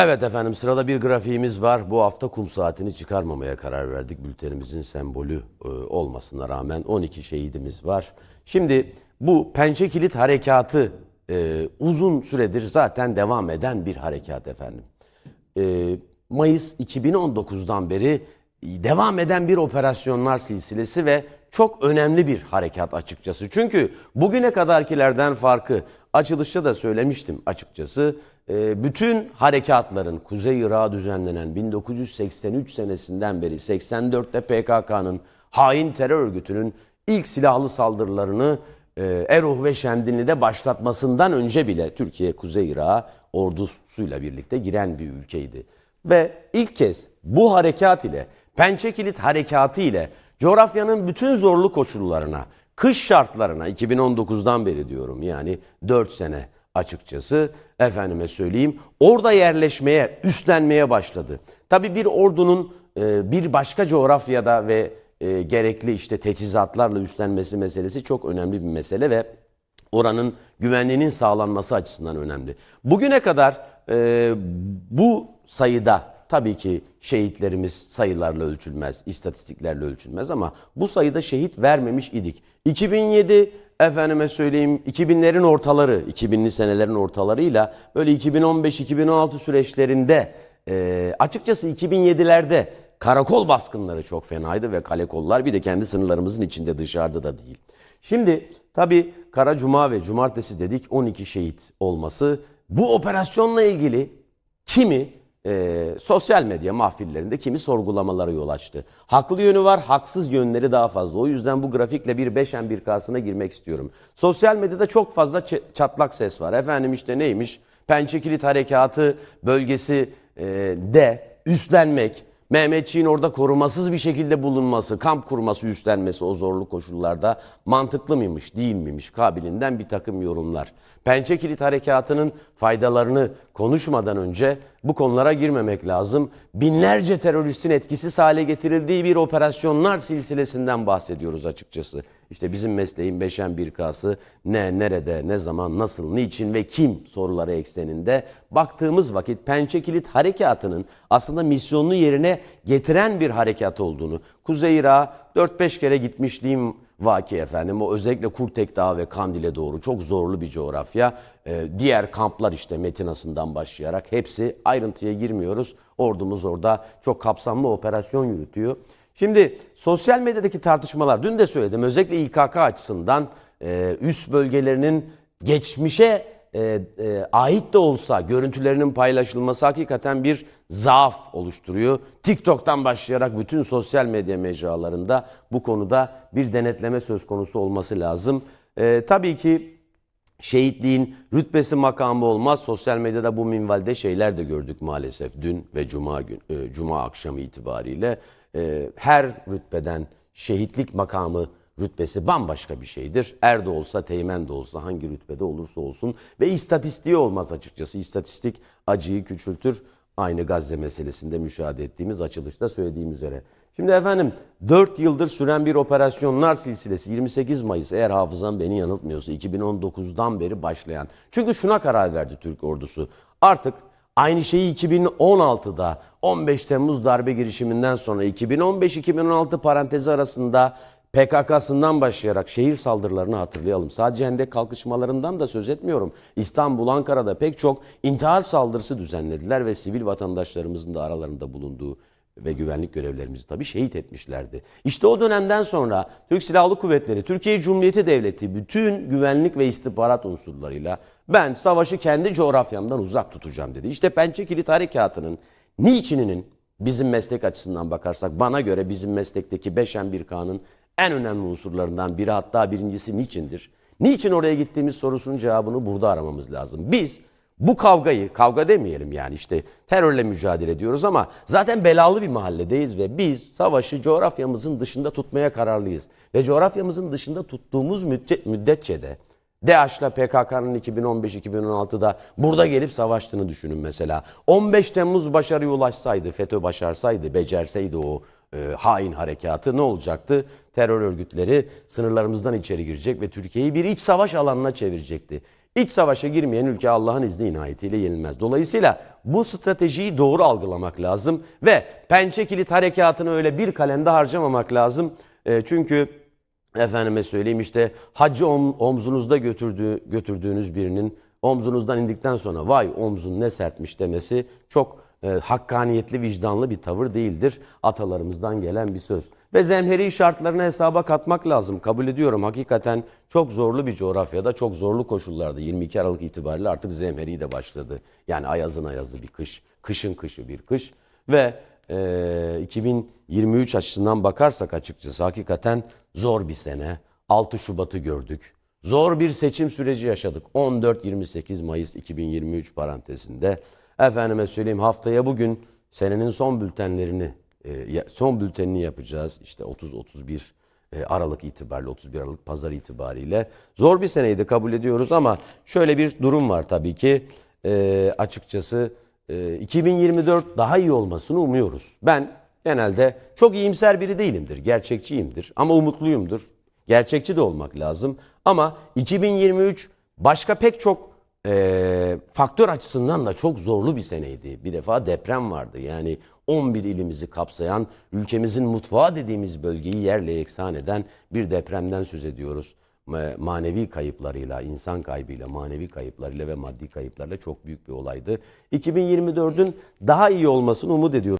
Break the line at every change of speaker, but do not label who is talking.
Evet efendim sırada bir grafiğimiz var. Bu hafta kum saatini çıkarmamaya karar verdik. Bültenimizin sembolü e, olmasına rağmen 12 şehidimiz var. Şimdi bu Pençe Kilit Harekatı e, uzun süredir zaten devam eden bir harekat efendim. E, Mayıs 2019'dan beri devam eden bir operasyonlar silsilesi ve çok önemli bir harekat açıkçası. Çünkü bugüne kadarkilerden farkı açılışta da söylemiştim açıkçası. E, bütün harekatların Kuzey Irak'a düzenlenen 1983 senesinden beri 84'te PKK'nın hain terör örgütünün ilk silahlı saldırılarını e, Eruh ve Şemdinli'de başlatmasından önce bile Türkiye Kuzey Irak'a ordusuyla birlikte giren bir ülkeydi. Ve ilk kez bu harekat ile Pençe Kilit Harekatı ile coğrafyanın bütün zorlu koşullarına, kış şartlarına 2019'dan beri diyorum yani 4 sene açıkçası efendime söyleyeyim orada yerleşmeye, üstlenmeye başladı. Tabii bir ordunun e, bir başka coğrafyada ve e, gerekli işte teçhizatlarla üstlenmesi meselesi çok önemli bir mesele ve oranın güvenliğinin sağlanması açısından önemli. Bugüne kadar e, bu sayıda tabii ki şehitlerimiz sayılarla ölçülmez, istatistiklerle ölçülmez ama bu sayıda şehit vermemiş idik. 2007 efendime söyleyeyim 2000'lerin ortaları, 2000'li senelerin ortalarıyla böyle 2015-2016 süreçlerinde e, açıkçası 2007'lerde karakol baskınları çok fenaydı ve kale kollar bir de kendi sınırlarımızın içinde dışarıda da değil. Şimdi tabii Kara Cuma ve Cumartesi dedik 12 şehit olması bu operasyonla ilgili kimi e, sosyal medya mahfillerinde kimi sorgulamalara yol açtı. Haklı yönü var, haksız yönleri daha fazla. O yüzden bu grafikle bir beşen bir kasına girmek istiyorum. Sosyal medyada çok fazla çatlak ses var. Efendim işte neymiş? Pençe Kilit Harekatı bölgesi e, de üstlenmek, Mehmetçiğin orada korumasız bir şekilde bulunması, kamp kurması, üstlenmesi o zorlu koşullarda mantıklı mıymış, değil miymiş kabilinden bir takım yorumlar. Pençe Kilit Harekatı'nın faydalarını konuşmadan önce bu konulara girmemek lazım. Binlerce teröristin etkisiz hale getirildiği bir operasyonlar silsilesinden bahsediyoruz açıkçası. İşte bizim mesleğin beşen bir kası ne, nerede, ne zaman, nasıl, niçin ve kim soruları ekseninde baktığımız vakit Pençe Kilit Harekatı'nın aslında misyonunu yerine getiren bir harekat olduğunu, Kuzey Irak'a 4-5 kere gitmişliğim vaki efendim. O özellikle Kurtek Dağı ve Kandil'e doğru çok zorlu bir coğrafya. Ee, diğer kamplar işte Metinas'ından başlayarak hepsi ayrıntıya girmiyoruz. Ordumuz orada çok kapsamlı operasyon yürütüyor. Şimdi sosyal medyadaki tartışmalar dün de söyledim özellikle İKK açısından e, üst bölgelerinin geçmişe e, e, ait de olsa görüntülerinin paylaşılması hakikaten bir zaaf oluşturuyor. TikTok'tan başlayarak bütün sosyal medya mecralarında bu konuda bir denetleme söz konusu olması lazım. E, tabii ki şehitliğin rütbesi makamı olmaz. Sosyal medyada bu minvalde şeyler de gördük maalesef dün ve cuma gün e, cuma akşamı itibariyle E, her rütbeden şehitlik makamı rütbesi bambaşka bir şeydir. Er de olsa, teğmen de olsa, hangi rütbede olursa olsun ve istatistiği olmaz açıkçası. İstatistik acıyı küçültür. Aynı Gazze meselesinde müşahede ettiğimiz açılışta söylediğim üzere. Şimdi efendim 4 yıldır süren bir operasyonlar silsilesi 28 Mayıs eğer hafızam beni yanıltmıyorsa 2019'dan beri başlayan. Çünkü şuna karar verdi Türk ordusu. Artık aynı şeyi 2016'da 15 Temmuz darbe girişiminden sonra 2015-2016 parantezi arasında PKK'sından başlayarak şehir saldırılarını hatırlayalım. Sadece hendek kalkışmalarından da söz etmiyorum. İstanbul, Ankara'da pek çok intihar saldırısı düzenlediler ve sivil vatandaşlarımızın da aralarında bulunduğu ve güvenlik görevlerimizi tabii şehit etmişlerdi. İşte o dönemden sonra Türk Silahlı Kuvvetleri, Türkiye Cumhuriyeti Devleti bütün güvenlik ve istihbarat unsurlarıyla ben savaşı kendi coğrafyamdan uzak tutacağım dedi. İşte Pençe Kilit Harekatı'nın niçininin bizim meslek açısından bakarsak bana göre bizim meslekteki beşen bir kanın en önemli unsurlarından biri hatta birincisi niçindir? Niçin oraya gittiğimiz sorusunun cevabını burada aramamız lazım. Biz bu kavgayı, kavga demeyelim yani işte terörle mücadele ediyoruz ama zaten belalı bir mahalledeyiz ve biz savaşı coğrafyamızın dışında tutmaya kararlıyız. Ve coğrafyamızın dışında tuttuğumuz müddet, müddetçe de DAEŞ'la PKK'nın 2015-2016'da burada gelip savaştığını düşünün mesela. 15 Temmuz başarıya ulaşsaydı, FETÖ başarsaydı, becerseydi o e, hain harekatı ne olacaktı? Terör örgütleri sınırlarımızdan içeri girecek ve Türkiye'yi bir iç savaş alanına çevirecekti. İç savaşa girmeyen ülke Allah'ın izni inayetiyle yenilmez. Dolayısıyla bu stratejiyi doğru algılamak lazım ve pençe kilit harekatını öyle bir kalemde harcamamak lazım. E, çünkü efendime söyleyeyim işte hacı om- omzunuzda götürdüğü, götürdüğünüz birinin omzunuzdan indikten sonra vay omzun ne sertmiş demesi çok e, hakkaniyetli, vicdanlı bir tavır değildir. Atalarımızdan gelen bir söz. Ve zemheri şartlarını hesaba katmak lazım. Kabul ediyorum hakikaten çok zorlu bir coğrafyada, çok zorlu koşullarda 22 Aralık itibariyle artık zemheri de başladı. Yani ayazın ayazı bir kış, kışın kışı bir kış. Ve e, 2023 açısından bakarsak açıkçası hakikaten zor bir sene. 6 Şubat'ı gördük. Zor bir seçim süreci yaşadık. 14-28 Mayıs 2023 parantezinde. Efendime söyleyeyim haftaya bugün senenin son bültenlerini, e, son bültenini yapacağız. İşte 30-31 e, Aralık itibariyle, 31 Aralık pazar itibariyle. Zor bir seneydi kabul ediyoruz ama şöyle bir durum var tabii ki. E, açıkçası e, 2024 daha iyi olmasını umuyoruz. Ben genelde çok iyimser biri değilimdir, gerçekçiyimdir ama umutluyumdur. Gerçekçi de olmak lazım. Ama 2023 başka pek çok e, faktör açısından da çok zorlu bir seneydi. Bir defa deprem vardı. Yani 11 ilimizi kapsayan, ülkemizin mutfağı dediğimiz bölgeyi yerle yeksan eden bir depremden söz ediyoruz. Ma- Manevi kayıplarıyla, insan kaybıyla, manevi kayıplarıyla ve maddi kayıplarla çok büyük bir olaydı. 2024'ün daha iyi olmasını umut ediyoruz.